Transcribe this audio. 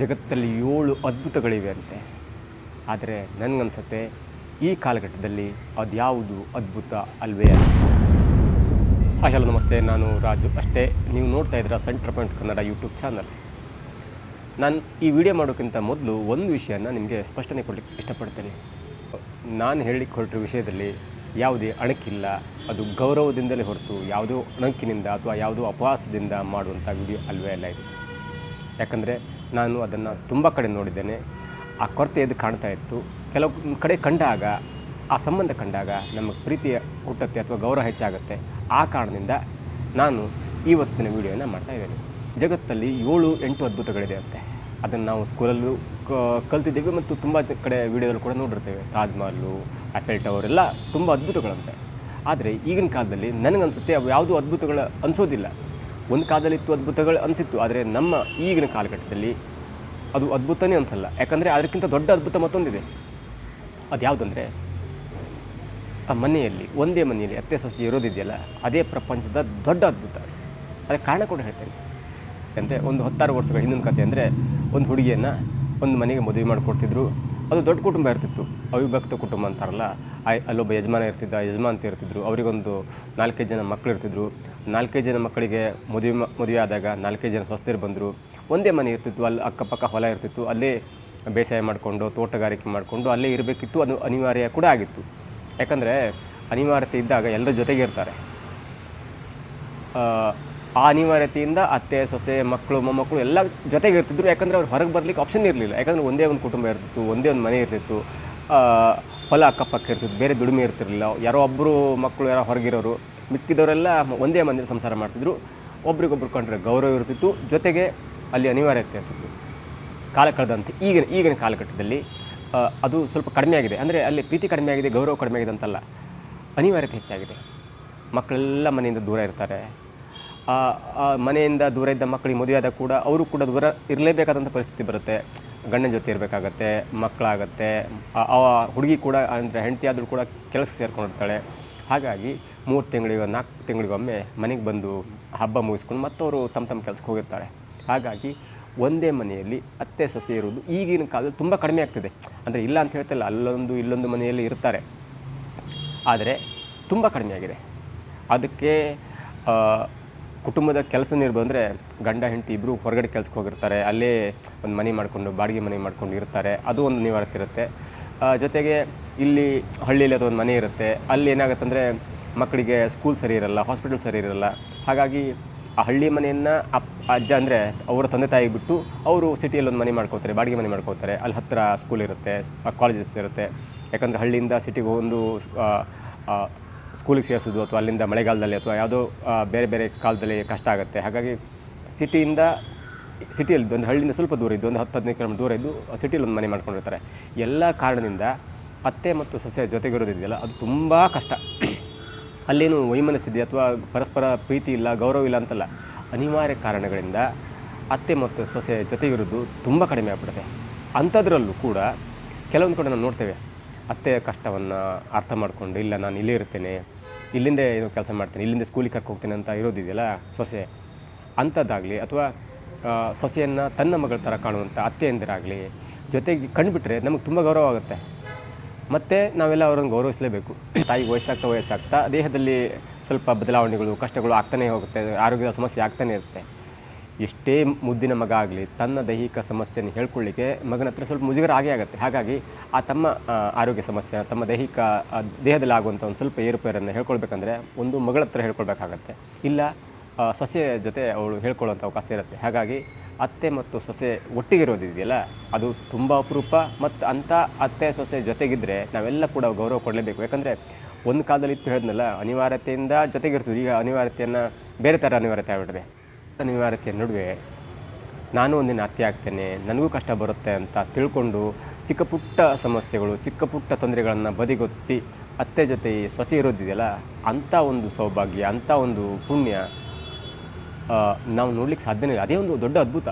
ಜಗತ್ತಲ್ಲಿ ಏಳು ಅದ್ಭುತಗಳಿವೆ ಅಂತೆ. ಆದರೆ ನನಗನ್ಸುತ್ತೆ, ಈ ಕಾಲಘಟ್ಟದಲ್ಲಿ ಅದ್ಯಾವುದು ಅದ್ಭುತ ಅಲ್ವೇ ಹಾಯ್, ಹಲೋ, ನಮಸ್ತೆ. ನಾನು ರಾಜು. ಅಷ್ಟೇ, ನೀವು ನೋಡ್ತಾ ಇದ್ದೀರಾ centre point Kannada YouTube channel. ನಾನು ಈ ವಿಡಿಯೋ ಮಾಡೋಕ್ಕಿಂತ ಮೊದಲು ಒಂದು ವಿಷಯನ ನಿಮಗೆ ಸ್ಪಷ್ಟನೆ ಕೊಡಲಿಕ್ಕೆ ಇಷ್ಟಪಡ್ತೇನೆ. ನಾನು ಹೇಳಲಿಕ್ಕೆ ಹೊರಟಿರೋ ವಿಷಯದಲ್ಲಿ ಯಾವುದೇ ಅಣಕಿಲ್ಲ. ಅದು ಗೌರವದಿಂದಲೇ ಹೊರತು ಯಾವುದೋ ಅಣಕಿನಿಂದ ಅಥವಾ ಯಾವುದೋ ಅಪವಾಸದಿಂದ ಮಾಡುವಂಥ ವಿಡಿಯೋ ಅಲ್ವೇ ಅಲ್ಲ ಇದು. ಯಾಕಂದರೆ ನಾನು ಅದನ್ನು ತುಂಬ ಕಡೆ ನೋಡಿದ್ದೇನೆ. ಆ ಕೊರತೆ ಎದ್ದು ಕಾಣ್ತಾ ಇತ್ತು. ಕೆಲವು ಕಡೆ ಕಂಡಾಗ, ಆ ಸಂಬಂಧ ಕಂಡಾಗ ನಮಗೆ ಪ್ರೀತಿಯ ಹುಟ್ಟತ್ತೆ ಅಥವಾ ಗೌರವ ಹೆಚ್ಚಾಗುತ್ತೆ. ಆ ಕಾರಣದಿಂದ ನಾನು ಇವತ್ತಿನ ವಿಡಿಯೋನ ಮಾಡ್ತಾ ಇದ್ದೇನೆ. ಜಗತ್ತಲ್ಲಿ ಏಳು ಎಂಟು ಅದ್ಭುತಗಳಿದೆ ಅಂತೆ. ಅದನ್ನು ನಾವು ಸ್ಕೂಲಲ್ಲೂ ಕಲ್ತಿದ್ದೇವೆ ಮತ್ತು ತುಂಬ ಕಡೆ ವಿಡಿಯೋದಲ್ಲಿ ಕೂಡ ನೋಡಿರ್ತೇವೆ. ತಾಜ್ಮಹಲ್ಲು ಆಫೆಲ್ ಟವರ್ ಎಲ್ಲ ತುಂಬ ಅದ್ಭುತಗಳಂತೆ. ಆದರೆ ಈಗಿನ ಕಾಲದಲ್ಲಿ ನನಗನ್ಸುತ್ತೆ ಅವು ಯಾವುದೂ ಅದ್ಭುತಗಳು ಅನಿಸೋದಿಲ್ಲ. ಒಂದು ಕಾಲದಲ್ಲಿತ್ತು ಅದ್ಭುತಗಳು ಅನಿಸಿತ್ತು, ಆದರೆ ನಮ್ಮ ಈಗಿನ ಕಾಲಘಟ್ಟದಲ್ಲಿ ಅದು ಅದ್ಭುತನೇ ಅನಿಸಲ್ಲ. ಯಾಕಂದರೆ ಅದಕ್ಕಿಂತ ದೊಡ್ಡ ಅದ್ಭುತ ಮತ್ತೊಂದಿದೆ. ಅದು ಯಾವುದಂದರೆ ಆ ಮನೆಯಲ್ಲಿ, ಒಂದೇ ಮನೆಯಲ್ಲಿ ಅತ್ತೆ ಸಸಿ ಇರೋದಿದೆಯಲ್ಲ, ಅದೇ ಪ್ರಪಂಚದ ದೊಡ್ಡ ಅದ್ಭುತ. ಅದಕ್ಕೆ ಕಾರಣ ಕೂಡ ಹೇಳ್ತೇನೆ. ಅಂದರೆ ಒಂದು ಹತ್ತಾರು ವರ್ಷಗಳ ಹಿಂದಿನ ಕಥೆ ಅಂದರೆ, ಒಂದು ಹುಡುಗಿಯನ್ನು ಒಂದು ಮನೆಗೆ ಮದುವೆ ಮಾಡಿಕೊಡ್ತಿದ್ರು. ಅದು ದೊಡ್ಡ ಕುಟುಂಬ ಇರ್ತಿತ್ತು. ಅವಿಭಕ್ತ ಕುಟುಂಬ ಅಂತಾರಲ್ಲ ಆಯ್ ಅಲ್ಲೊಬ್ಬ ಯಜಮಾನ ಇರ್ತಿದ್ದ ಯಜಮಾನ್ತಿ ಇರ್ತಿದ್ರು. ಅವರಿಗೊಂದು ನಾಲ್ಕೈದು ಜನ ಮಕ್ಕಳು ಇರ್ತಿದ್ರು. ನಾಲ್ಕೈದು ಜನ ಮಕ್ಕಳಿಗೆ ಮದುವೆ ಮದುವೆ ಆದಾಗ ನಾಲ್ಕೈದು ಜನ ಸ್ವಸ್ಥರು ಬಂದರು. ಒಂದೇ ಮನೆ ಇರ್ತಿತ್ತು, ಅಲ್ಲಿ ಅಕ್ಕಪಕ್ಕ ಹೊಲ ಇರ್ತಿತ್ತು. ಅಲ್ಲೇ ಬೇಸಾಯ ಮಾಡಿಕೊಂಡು, ತೋಟಗಾರಿಕೆ ಮಾಡಿಕೊಂಡು ಅಲ್ಲೇ ಇರಬೇಕಿತ್ತು. ಅದು ಅನಿವಾರ್ಯ ಕೂಡ ಆಗಿತ್ತು. ಯಾಕಂದರೆ ಅನಿವಾರ್ಯತೆ ಇದ್ದಾಗ ಎಲ್ಲರ ಜೊತೆಗೆ ಇರ್ತಾರೆ. ಆ, ಅನಿವಾರ್ಯತೆಯಿಂದ ಅತ್ತೆ ಸೊಸೆ ಮಕ್ಕಳು ಮೊಮ್ಮಕ್ಕಳು ಎಲ್ಲ ಜೊತೆಗೆ ಇರ್ತಿದ್ರು. ಯಾಕಂದರೆ ಅವ್ರು ಹೊರಗೆ ಬರಲಿಕ್ಕೆ ಆಪ್ಷನ್ ಇರಲಿಲ್ಲ. ಯಾಕಂದರೆ ಒಂದೇ ಒಂದು ಕುಟುಂಬ ಇರ್ತಿತ್ತು ಒಂದೇ ಒಂದು ಮನೆ ಇರ್ತಿತ್ತು. ಹೊಲ ಅಕ್ಕಪಕ್ಕ ಇರ್ತಿತ್ತು ಬೇರೆ ದುಡಿಮೆ ಇರ್ತಿರಲಿಲ್ಲ. ಯಾರೋ ಒಬ್ಬರು ಮಕ್ಕಳು ಯಾರೋ ಹೊರಗಿರೋರು ಮಿಕ್ಕಿದವರೆಲ್ಲ ಒಂದೇ ಮನೆಯಲ್ಲಿ ಸಂಸಾರ ಮಾಡ್ತಿದ್ರು. ಒಬ್ರಿಗೊಬ್ರು ಕಂಡ್ರೆ ಗೌರವ ಇರ್ತಿತ್ತು. ಜೊತೆಗೆ ಅಲ್ಲಿ ಅನಿವಾರ್ಯತೆ ಇರ್ತಿತ್ತು. ಕಾಲ ಕಳೆದಂತೆ ಈಗಿನ ಈಗಿನ ಕಾಲಘಟ್ಟದಲ್ಲಿ ಅದು ಸ್ವಲ್ಪ ಕಡಿಮೆ ಆಗಿದೆ. ಅಂದರೆ ಅಲ್ಲಿ ಪ್ರೀತಿ ಕಡಿಮೆ ಆಗಿದೆ ಗೌರವ ಕಡಿಮೆ ಆಗಿದೆ ಅಂತಲ್ಲ. ಅನಿವಾರ್ಯತೆ ಹೆಚ್ಚಾಗಿದೆ. ಮಕ್ಕಳೆಲ್ಲ ಮನೆಯಿಂದ ದೂರ ಇರ್ತಾರೆ. ಆ ಮನೆಯಿಂದ ದೂರ ಇದ್ದ ಮಕ್ಕಳಿಗೆ ಮದುವೆ ಆದಾಗ ಕೂಡ ಅವರು ಕೂಡ ದೂರ ಇರಲೇಬೇಕಾದಂಥ ಪರಿಸ್ಥಿತಿ ಬರುತ್ತೆ. ಗಂಡನ ಜೊತೆ ಇರಬೇಕಾಗತ್ತೆ, ಮಕ್ಕಳಾಗತ್ತೆ, ಆ ಹುಡುಗಿ ಕೂಡ ಅಂದರೆ ಹೆಂಡತಿ ಆದರೂ ಕೂಡ ಕೆಲಸ ಸೇರ್ಕೊಂಡಿರ್ತಾಳೆ. ಹಾಗಾಗಿ ಮೂರು ತಿಂಗಳಿಗೆ, ನಾಲ್ಕು ತಿಂಗಳಿಗೊಮ್ಮೆ ಮನೆಗೆ ಬಂದು ಹಬ್ಬ ಮುಗಿಸ್ಕೊಂಡು ಮತ್ತವರು ತಮ್ಮ ತಮ್ಮ ಕೆಲಸಕ್ಕೆ ಹೋಗಿರ್ತಾರೆ. ಹಾಗಾಗಿ ಒಂದೇ ಮನೆಯಲ್ಲಿ ಅತ್ತೆ, ಸೊಸೆ ಇರುವುದು ಈಗಿನ ಕಾಲದಲ್ಲಿ ತುಂಬ ಕಡಿಮೆ ಆಗ್ತಿದೆ. ಅಂದರೆ ಇಲ್ಲ ಅಂತ ಹೇಳ್ತಿಲ್ಲ, ಅಲ್ಲೊಂದು ಇಲ್ಲೊಂದು ಮನೆಯಲ್ಲಿ ಇರ್ತಾರೆ. ಆದರೆ ತುಂಬ ಕಡಿಮೆ ಆಗಿದೆ. ಅದಕ್ಕೆ ಕುಟುಂಬದ ಕೆಲಸ ನಿರ್ಬಂಧ ಅಂದರೆ ಗಂಡ, ಹೆಂಡತಿ ಇಬ್ಬರು ಹೊರಗಡೆ ಕೆಲಸಕ್ಕೆ ಹೋಗಿರ್ತಾರೆ. ಅಲ್ಲೇ ಒಂದು ಮನೆ ಮಾಡಿಕೊಂಡು, ಬಾಡಿಗೆ ಮನೆ ಮಾಡ್ಕೊಂಡು ಇರ್ತಾರೆ. ಅದು ಒಂದು ನಿವಾರತೆ ಇರುತ್ತೆ. ಜೊತೆಗೆ ಇಲ್ಲಿ ಹಳ್ಳಿಯಲ್ಲಿ ಅದೊಂದು ಮನೆ ಇರುತ್ತೆ. ಅಲ್ಲಿ ಏನಾಗುತ್ತೆ ಅಂದರೆ ಮಕ್ಕಳಿಗೆ ಸ್ಕೂಲ್ ಸರಿ ಇರಲ್ಲ ಹಾಸ್ಪಿಟಲ್ ಸರಿ ಇರಲ್ಲ. ಹಾಗಾಗಿ ಆ ಹಳ್ಳಿ ಮನೆಯನ್ನು ಅಪ್, ಅಜ್ಜ ಅಂದರೆ ಅವರ ತಂದೆ ತಾಯಿ ಬಿಟ್ಟು ಅವರು ಸಿಟಿಯಲ್ಲಿ ಒಂದು ಮನೆ ಮಾಡ್ಕೋತಾರೆ, ಬಾಡಿಗೆ ಮನೆ ಮಾಡ್ಕೋತಾರೆ. ಅಲ್ಲಿ ಹತ್ತಿರ ಸ್ಕೂಲ್ ಇರುತ್ತೆ ಕಾಲೇಜಸ್ ಇರುತ್ತೆ. ಯಾಕಂದರೆ ಹಳ್ಳಿಯಿಂದ ಸಿಟಿಗೆ ಒಂದು ಸ್ಕೂಲಿಗೆ ಸೇರಿಸೋದು ಅಥವಾ ಅಲ್ಲಿಂದ ಮಳೆಗಾಲದಲ್ಲಿ ಅಥವಾ ಯಾವುದೋ ಬೇರೆ ಬೇರೆ ಕಾಲದಲ್ಲಿ ಕಷ್ಟ ಆಗುತ್ತೆ. ಹಾಗಾಗಿ ಸಿಟಿಯಿಂದ ಸಿಟಿಯಲ್ಲಿ ಒಂದು ಹಳ್ಳಿಯಿಂದ ಸ್ವಲ್ಪ ದೂರ ಇದ್ದು, ಒಂದು ಹತ್ತು ಹದಿನೈದು ಕಿಲೋಮೀಟರ್ ದೂರ ಇದ್ದು ಸಿಟಿಯಲ್ಲಿ ಒಂದು ಮನೆ ಮಾಡ್ಕೊಂಡಿರ್ತಾರೆ. ಎಲ್ಲ ಕಾರಣದಿಂದ ಅತ್ತೆ ಮತ್ತು ಸೊಸೆ ಜೊತೆಗಿರೋದಿದೆಯಲ್ಲ, ಅದು ತುಂಬ ಕಷ್ಟ. ಅಲ್ಲೇನು ವೈಮನಸ್ಸಿದೆ ಅಥವಾ ಪರಸ್ಪರ ಪ್ರೀತಿ ಇಲ್ಲ, ಗೌರವ ಇಲ್ಲ ಅಂತಲ್ಲ, ಅನಿವಾರ್ಯ ಕಾರಣಗಳಿಂದ ಅತ್ತೆ ಮತ್ತು ಸೊಸೆ ಜೊತೆಗಿರೋದು ತುಂಬ ಕಡಿಮೆ ಆಗ್ಬಿಡುತ್ತೆ. ಅಂಥದ್ರಲ್ಲೂ ಕೂಡ ಕೆಲವೊಂದು ಕಡೆ ನಾವು ನೋಡ್ತೇವೆ ಅತ್ತೆಯ ಕಷ್ಟವನ್ನು ಅರ್ಥ ಮಾಡಿಕೊಂಡು, ಇಲ್ಲ ನಾನು ಇಲ್ಲೇ ಇರ್ತೇನೆ, ಇಲ್ಲಿಂದ ಏನೋ ಕೆಲಸ ಮಾಡ್ತೇನೆ, ಇಲ್ಲಿಂದ ಸ್ಕೂಲಿಗೆ ಕರ್ಕೊ ಹೋಗ್ತೇನೆ ಅಂತ ಇರೋದಿದೆಯಲ್ಲ ಸೊಸೆ? ಅಂಥದ್ದಾಗಲಿ ಅಥವಾ ಸೊಸೆಯನ್ನು ತನ್ನ ಮಗಳ ಥರ ಕಾಣುವಂಥ ಅತ್ತೆಯಂದಿರಾಗಲಿ, ಜೊತೆಗೆ ಕಂಡುಬಿಟ್ರೆ ನಮಗೆ ತುಂಬ ಗೌರವ ಆಗುತ್ತೆ. ಮತ್ತು ನಾವೆಲ್ಲ ಅವರನ್ನು ಗೌರವಿಸಲೇಬೇಕು. ತಾಯಿಗೆ ವಯಸ್ಸಾಗ್ತಾ ವಯಸ್ಸಾಗ್ತಾ ದೇಹದಲ್ಲಿ ಸ್ವಲ್ಪ ಬದಲಾವಣೆಗಳು, ಕಷ್ಟಗಳು ಆಗ್ತಾನೇ ಹೋಗುತ್ತೆ, ಆರೋಗ್ಯದ ಸಮಸ್ಯೆ ಆಗ್ತಾನೇ ಇರುತ್ತೆ. ಎಷ್ಟೇ ಮುದ್ದಿನ ಮಗ ಆಗಲಿ, ತನ್ನ ದೈಹಿಕ ಸಮಸ್ಯೆಯನ್ನು ಹೇಳ್ಕೊಳ್ಳಿಕ್ಕೆ ಮಗನ ಹತ್ರ ಸ್ವಲ್ಪ ಮುಜುಗರ ಆಗೇ ಆಗುತ್ತೆ. ಹಾಗಾಗಿ ಆ ತಮ್ಮ ಆರೋಗ್ಯ ಸಮಸ್ಯೆ, ತಮ್ಮ ದೈಹಿಕ ದೇಹದಲ್ಲಿ ಆಗುವಂಥ ಒಂದು ಸ್ವಲ್ಪ ಏರುಪೇರನ್ನು ಹೇಳ್ಕೊಳ್ಬೇಕಂದ್ರೆ ಒಂದು ಮಗಳ ಹತ್ರ ಹೇಳ್ಕೊಳ್ಬೇಕಾಗತ್ತೆ. ಇಲ್ಲ ಸೊಸೆ ಜೊತೆ ಅವಳು ಹೇಳ್ಕೊಳ್ಳೋಂಥ ಅವಕಾಶ ಇರುತ್ತೆ. ಹಾಗಾಗಿ ಅತ್ತೆ ಮತ್ತು ಸೊಸೆ ಒಟ್ಟಿಗಿರೋದಿದೆಯಲ್ಲ ಅದು ತುಂಬ ಅಪರೂಪ. ಮತ್ತು ಅಂಥ ಅತ್ತೆ ಸೊಸೆ ಜೊತೆಗಿದ್ದರೆ ನಾವೆಲ್ಲ ಕೂಡ ಗೌರವ ಕೊಡಲೇಬೇಕು. ಯಾಕಂದರೆ ಒಂದು ಕಾಲದಲ್ಲಿ ಇತ್ತು ಹೇಳಿದ್ನಲ್ಲ, ಅನಿವಾರ್ಯತೆಯಿಂದ ಜೊತೆಗಿರ್ತೀವಿ. ಈಗ ಅನಿವಾರ್ಯತೆಯನ್ನು ಬೇರೆ ಥರ ಅನಿವಾರ್ಯತೆ ಆಗ್ಬಿಟ್ಟಿದೆ. ಅನಿವಾರ್ಯತೆಯ ನಡುವೆ ನಾನು ಒಂದಿನ ಅತ್ತೆ ಆಗ್ತೇನೆ, ನನಗೂ ಕಷ್ಟ ಬರುತ್ತೆ ಅಂತ ತಿಳ್ಕೊಂಡು ಚಿಕ್ಕ ಪುಟ್ಟ ಸಮಸ್ಯೆಗಳು, ಚಿಕ್ಕ ಪುಟ್ಟ ತೊಂದರೆಗಳನ್ನು ಬದಿಗೊತ್ತಿ ಅತ್ತೆ ಜೊತೆ ಸೊಸೆ ಇರೋದಿದೆಯಲ್ಲ, ಅಂಥ ಒಂದು ಸೌಭಾಗ್ಯ, ಅಂಥ ಒಂದು ಪುಣ್ಯ ನಾವು ನೋಡ್ಲಿಕ್ಕೆ ಸಾಧ್ಯನೇ ಇಲ್ಲ. ಅದೇ ಒಂದು ದೊಡ್ಡ ಅದ್ಭುತ.